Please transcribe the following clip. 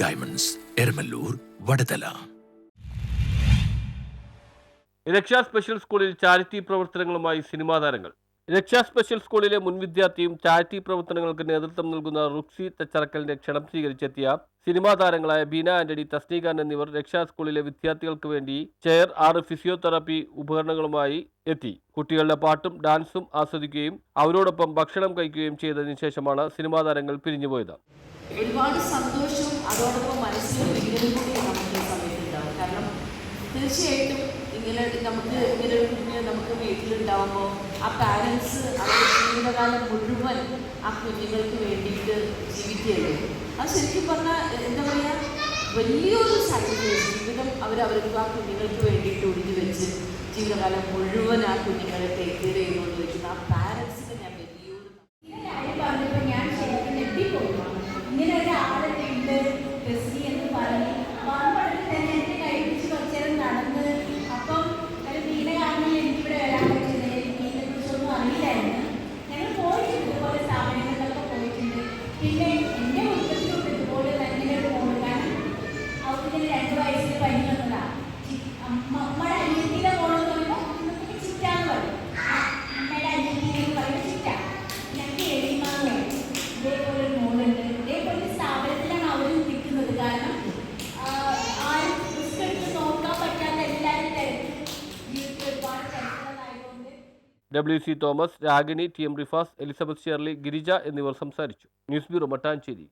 Diamonds Eramalloor Vadathala Raksha special സ്കൂളിൽ charity പ്രവർത്തനങ്ങളുമായി cinema താരങ്ങൾ. രക്ഷാ സ്പെഷ്യൽ സ്കൂളിലെ മുൻ വിദ്യാർത്ഥിയും ചാരിറ്റി പ്രവർത്തനങ്ങൾക്ക് നേതൃത്വം നൽകുന്ന റുക്സി തച്ചറക്കലിന്റെ ക്ഷണം സ്വീകരിച്ചെത്തിയ സിനിമാ താരങ്ങളായ ബീന ആന്റണി തസ്നീഖാൻ എന്നിവർ രക്ഷാ സ്കൂളിലെ വിദ്യാർത്ഥികൾക്ക് വേണ്ടി ചെയർ ആറ് ഫിസിയോതെറാപ്പി ഉപകരണങ്ങളുമായി എത്തി. കുട്ടികളുടെ പാട്ടും ഡാൻസും ആസ്വദിക്കുകയും അവരോടൊപ്പം ഭക്ഷണം കഴിക്കുകയും ചെയ്തതിനു ശേഷമാണ് സിനിമാ താരങ്ങൾ പിരിഞ്ഞുപോയത്. ഒരുപാട് സന്തോഷവും അതോടൊപ്പം മനസ്സിലൊരു വികലവും കൂടി നമുക്ക് ഈ സമയത്തുണ്ടാവും. കാരണം തീർച്ചയായിട്ടും ഇങ്ങനെ നമുക്ക് ഇങ്ങനെ ഒരു കുഞ്ഞ് നമുക്ക് വീട്ടിലുണ്ടാവുമ്പോൾ ആ പാരൻസ് അവരുടെ ജീവിതകാലം മുഴുവൻ ആ കുഞ്ഞുങ്ങൾക്ക് വേണ്ടിയിട്ട് ജീവിക്കുകയല്ലേ? അത് ശരിക്കും പറഞ്ഞാൽ എന്താ പറയുക വലിയൊരു സാക്രിഫൈസ് ജീവിതം അവർ അവർക്ക് ആ കുഞ്ഞുങ്ങൾക്ക് വേണ്ടിയിട്ട് ഒഴിഞ്ഞു വെച്ച് ജീവിതകാലം മുഴുവൻ ആ കുഞ്ഞുങ്ങളെ ടേക്ക് കെയർ ചെയ്തുകൊണ്ട് വെക്കുന്ന ആ W C Thomas Ragini T M Rifas Elizabeth Shirley Girija എന്നിവർ സംസാരിച്ചു. News bureau Mattancherry.